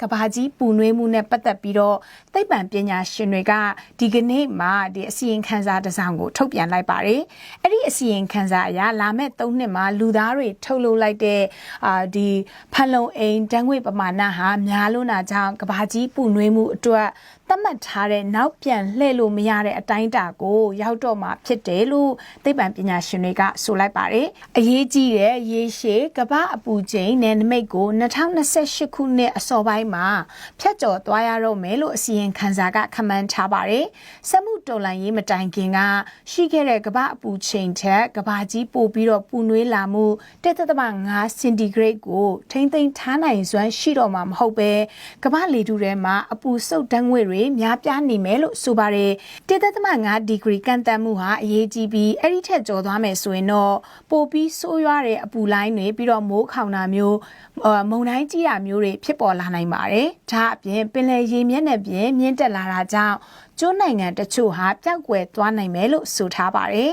ကဘာကြီးပူနွေးမှုနဲ့ပတ်သက်ပြီးတော့သိပ္ပံပညာရှင်တွေကဒီကနေ့မှဒီအစီရင်ခံစာတစ်စောင်ကိုထုတ်ပြန်လိုက်ပါတယ်။အဲ့ဒီအစီရင်ခံစာအရလာမယ့်၃နှစ်မှာလူသားတွေထုတ်လုပ်လိုက်တဲ့အာဒီဖန်လုံအိမ်ဓာတ်ငွေ့ပမာဏဟာများလွန်းတာကြောင့်ကဘာကြီးပူနွေးမှုအတွက်သတ်မှတ်ထားတဲ့နောက်ပြန်လှည့်လို့မရတဲ့အတိုင်းအတာကိုရောက်တော့မှဖြစ်တယ်လို့သိပ္ပံပညာရှင်တွေကဆိုလိုက်ပါတယ်။အရေးကြီးတဲ့ရေရှည်ကမ္ဘာအပူချိန်နယ်နိမိတ်ကို2028ခုနှစ်အစောပိုင်းမှာဖျက်ကျော်သွားရတော့မယ်လို့အစီရင်ခံစာကခန့်မှန်းထားပါတယ်။စက်မှုတော်လှန်ရေးမတိုင်ခင်ကရှိခဲ့တဲ့ကမ္ဘာအပူချိန်ထက်ကမ္ဘာကြီးပိုပြီးတော့ပူနွေးလာမှု1.5စင်တီဂရိတ်ကိုထိမ့်သိမ်းထားနိုင်စွမ်းရှိတော့မှာမဟုတ်ပဲကမ္ဘာလေထုထဲမှာအပူစုပ်ဓာတ်ငွေ့တွေများပြားနေမယ်လို့ဆိုပါတယ်1.5ဒီဂရီကန့်သတ်မှုဟာအရေးကြီးပြီးအဲ့ဒီထက်ကျော်သွားမယ်ဆိုရင်တော့ပိုပြီးဆိုးရွားတဲ့အပူလိုင်းတွေပြီးတော့မိုးခေါင်တာမျိုးမုန်တိုင်းကြီးတာမျိုးတွေဖြစ်ပေါ်လာနိုင်ပါတယ်ဒါအပြင်ပင်လယ်ရေမျက်နှာပြင်မြင့်တက်လာတာကြောင့်ကျွန်းနိုင်ငံတချို့ဟာပျောက်ကွယ်သွားနိုင်မယ်လို့ဆိုထားပါတယ်